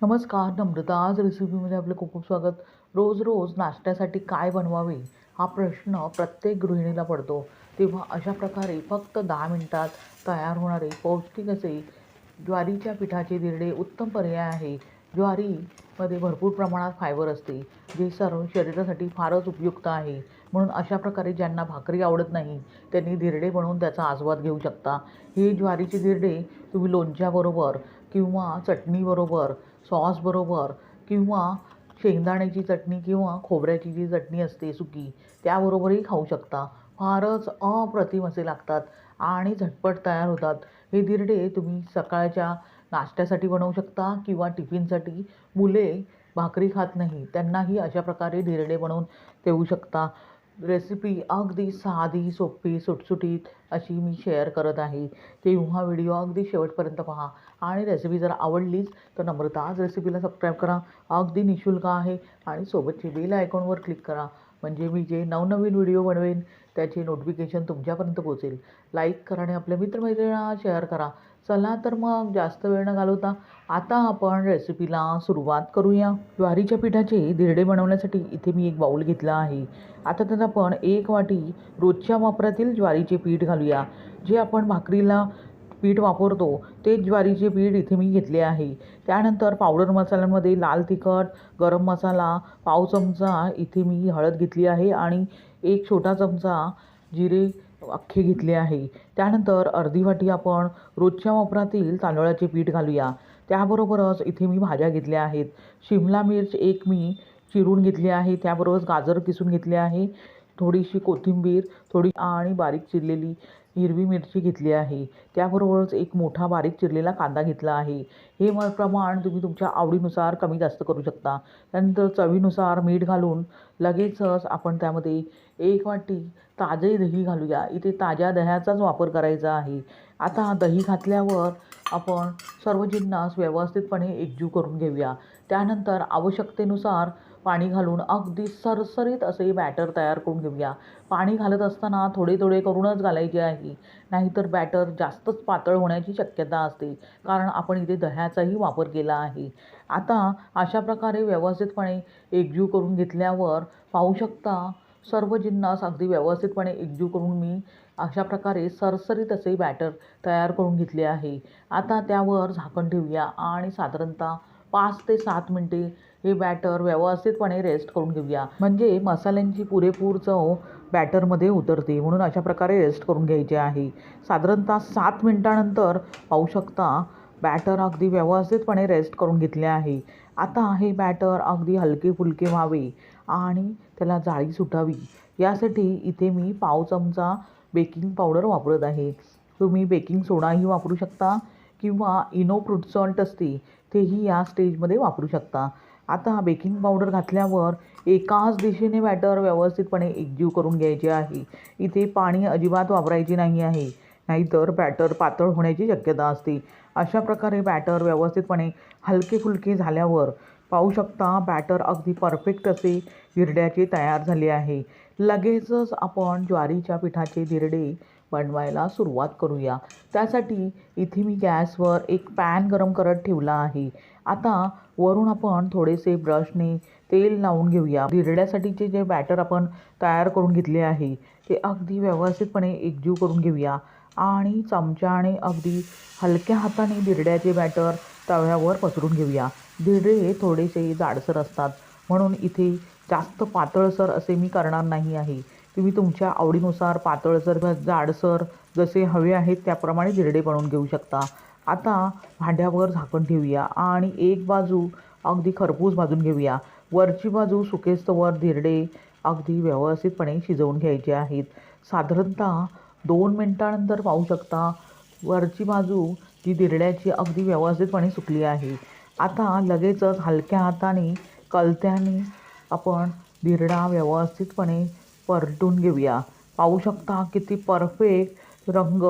नमस्कार नम्रता आज रेसिपीमध्ये आपलं खूप खूप स्वागत. रोज रोज नाश्त्यासाठी काय बनवावे हा प्रश्न प्रत्येक गृहिणीला पडतो. तेव्हा अशा प्रकारे फक्त दहा मिनटात तयार होणारे पौष्टिक असे ज्वारीच्या पिठाचे दिरडे उत्तम पर्याय आहे. ज्वारीमध्ये भरपूर प्रमाणात फायबर असते जे सर्व शरीरासाठी फारच उपयुक्त आहे. म्हणून अशा प्रकारे ज्यांना भाकरी आवडत नाही त्यांनी धिरडे बनवून त्याचा आस्वाद घेऊ शकता. हे ज्वारीचे धिरडे तुम्ही लोणच्याबरोबर किंवा चटणीबरोबर सॉसबरोबर किंवा शेंगदाण्याची चटणी किंवा खोबऱ्याची जी चटणी असते सुकी त्याबरोबरही खाऊ शकता. फारच अप्रतिम असे लागतात आणि झटपट तयार होतात. हे धिरडे तुम्ही सकाळच्या नाश्त्यासाठी बनवू शकता किंवा टिफिनसाठी. मुले भाकरी खात नाही त्यांनाही अशा प्रकारे धिरडे बनवून देऊ शकता. रेसिपी अगदी साधी सोपी सुटसुटीत अशी मी शेअर करत आहे. तेव्हा व्हिडिओ अगदी शेवटपर्यंत पहा. आणि रेसिपी जर आवडलीच तर नम्रताच रेसिपीला सबस्क्राईब करा. अगदी निशुल्क आहे. आणि सोबतचे बेल आयकॉनवर क्लिक करा. म्हणजे मी जे नवनवीन व्हिडिओ बनवेन त्याचे नोटिफिकेशन तुमच्यापर्यंत पोहोचेल. लाईक करा आणि आपल्या मित्रमैत्रिणींना शेअर करा. चला तर मग जास्त वेळ न घालवता आता आपण रेसिपीला सुरुवात करूया. ज्वारीच्या पिठाचे धिरडे बनवण्यासाठी इथे मी एक बाऊल घेतला आहे. आता त्यात आपण एक वाटी रोजच्या वापरातील ज्वारीचे पीठ घालूया. जे आपण भाकरीला पीठ वापरतो ते ज्वारीचे पीठ इथे मी घेतले आहे. त्यानंतर पावडर मसाल्यांमध्ये लाल तिखट गरम मसाला पाव चमचा इथे मी हळद घेतली आहे आणि एक छोटा चमचा जिरे अख्खे घेतले आहे. त्यानंतर अर्धी वाटी आपण रोजच्या वापरातील तांदळाचे पीठ घालूया. त्याबरोबरच इथे मी भाज्या घेतल्या आहेत. शिमला मिर्च एक मी चिरून घेतली आहे. त्याबरोबरच गाजर किसून घेतले आहे. थोडीशी कोथिंबीर थोडी आणि बारीक चिरलेली. हिरवी मिरची घेतली आहे. त्याबरोबरच एक मोठा बारीक चिरलेला कांदा घेतला आहे. हे म प्रमाण तुम्ही तुमच्या आवडीनुसार कमी जास्त करू शकता. त्यानंतर चवीनुसार मीठ घालून लगेचच आपण त्यामध्ये एक वाटी ताजे दही घालूया. इथे ताज्या दह्याचाच वापर करायचा आहे. आता दही घातल्यावर आपण सर्व जिन्नास व्यवस्थितपणे एकजीव करून घेऊया. त्यानंतर आवश्यकतेनुसार पाणी घालून अगदी सरसरीत असे बॅटर तयार करून घेऊया. पाणी घालत असताना थोडे थोडे करूनच घालायचे आहे. नाहीतर बॅटर जास्तच पातळ होण्याची शक्यता असते. कारण आपण इथे दह्याचाही वापर केला आहे. आता अशा प्रकारे व्यवस्थितपणे एकजीव करून घेतल्यावर पाहू शकता सर्व जिन्नस अगदी व्यवस्थितपणे एकजीव करून मी अशा प्रकारे सरसरीत असे बॅटर तयार करून घेतले आहे. आता त्यावर झाकण ठेवूया आणि साधारणतः पाच ते सात मिनटे हे बॅटर व्यवस्थितपणे रेस्ट करून घेऊया. म्हणजे मसाल्यांची पुरेपूर चव बॅटरमध्ये उतरते. म्हणून अशा प्रकारे रेस्ट करून घ्यायचे आहे. साधारणतः सात मिनटानंतर पाहू शकता बॅटर अगदी व्यवस्थितपणे रेस्ट करून घेतले आहे. आता हे बॅटर अगदी हलके फुलके व्हावे आणि त्याला जाळी सुटावी. यासाठी इथे मी पाव चमचा बेकिंग पावडर वापरत आहे. तुम्ही बेकिंग सोडाही वापरू शकता किंवा इनो फ्रूट सॉल्ट असते. तेही या स्टेजमध्ये वापरू शकता. आता बेकिंग पावडर घातल्यावर एकाच दिशेने बॅटर व्यवस्थितपणे एकजीव करून घ्यायचे आहे. इथे पाणी अजिबात वापरायचे नाही आहे. नाहीतर बॅटर पातळ होण्याची शक्यता असते. अशा प्रकारे बॅटर व्यवस्थितपणे हलके फुलके झाल्यावर पाहू शकता बॅटर अगदी परफेक्ट असे धिरड्याचे तयार झाले आहे. लगेचच आपण ज्वारीच्या पिठाचे धिरडे बनवायला सुरुवात करूया. त्यासाठी इथे मी गॅसवर एक पॅन गरम करत ठेवला आहे. आता वरून आपण थोडेसे ब्रशने तेल लावून घेऊया. धिरड्यासाठीचे जे बॅटर आपण तयार करून घेतले आहे ते अगदी व्यवस्थितपणे एकजीव करून घेऊया. आणि चमच्याने अगदी हलक्या हाताने दिरड्याचे बॅटर तव्यावर पसरून घेऊया. दिरडे थोडेसे जाडसर असतात म्हणून इथे जास्त पातळसर असे मी करणार नाही आहे. तुम्ही तुमच्या आवडीनुसार पातळसर व जाडसर जसे हवे आहेत त्याप्रमाणे जिरडे बनवून घेऊ शकता. आता भांड्यावर झाकण ठेवूया आणि एक बाजू अगदी खरपूस भाजून घेऊया. वरची बाजू सुकेस्तवर धिरडे अगदी व्यवस्थितपणे शिजवून घ्यायचे आहेत. साधारणतः दोन मिनटानंतर पाहू शकता वरची बाजू ती धिरड्याची अगदी व्यवस्थितपणे सुकली आहे. आता लगेचच हलक्या हाताने कलत्याने आपण धिरडा व्यवस्थितपणे परतून घेऊया. पाहू शकता किती परफेक्ट रंग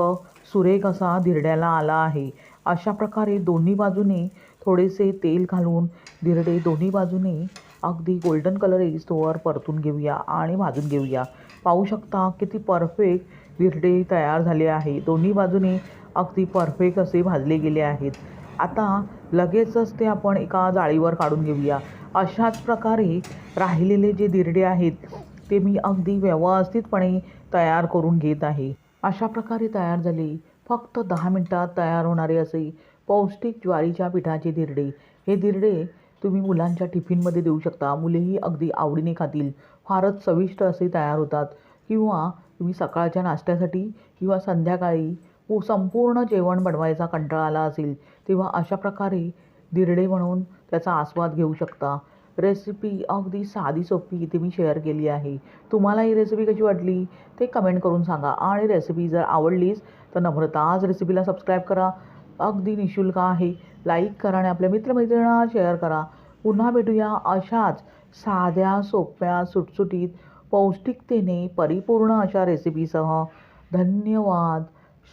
सुरेख असा धिरड्याला आला आहे. अशा प्रकारे दोन्ही बाजूने थोडेसे तेल घालून धिरडे दोन्ही बाजूने अगदी गोल्डन कलर येईस्तोवर परतून घेऊया आणि भाजून घेऊया. पाहू शकता किती परफेक्ट धिरडे तयार झाले आहे. दोन्ही बाजूने अगदी परफेक्ट असे भाजले गेले आहेत. आता लगेचच ते आपण एका जाळीवर काढून घेऊया. अशाच प्रकारे राहिलेले जे दिरडे आहेत ते मी अगदी व्यवस्थितपणे तयार करून घेत आहे. अशा प्रकारे तयार झाले. फक्त दहा मिनटात तयार होणारे असे पौष्टिक ज्वारीच्या पिठाचे दिरडे. हे दिरडे तुम्ही मुलांच्या टिफिनमध्ये देऊ शकता. मुलेही अगदी आवडीने खातील. फारच चविष्ट असे तयार होतात. किंवा तुम्ही सकाळच्या नाश्त्यासाठी किंवा संध्याकाळी व संपूर्ण जेवण बनवायचा कंटाळा आला असेल तेव्हा अशा प्रकारे दिरडे म्हणून त्याचा आस्वाद घेऊ शकता. रेसिपी अगदी साधी सोपी इथे मी शेअर केली आहे. तुम्हाला ही रेसिपी कशी वाटली? ते कमेंट करून सांगा. आणि रेसिपी जर आवडलीच तर नम्रताच रेसिपीला सबस्क्राईब करा. अगदी निशुल्क आहे. लाईक करा आणि आपल्या मित्रमैत्रिणींना शेअर करा. पुन्हा भेटूया अशाच साध्या सोप्या सुटसुटीत पौष्टिकतेने परिपूर्ण अशा रेसिपीसह धन्यवाद.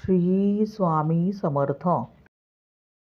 श्री स्वामी समर्थ.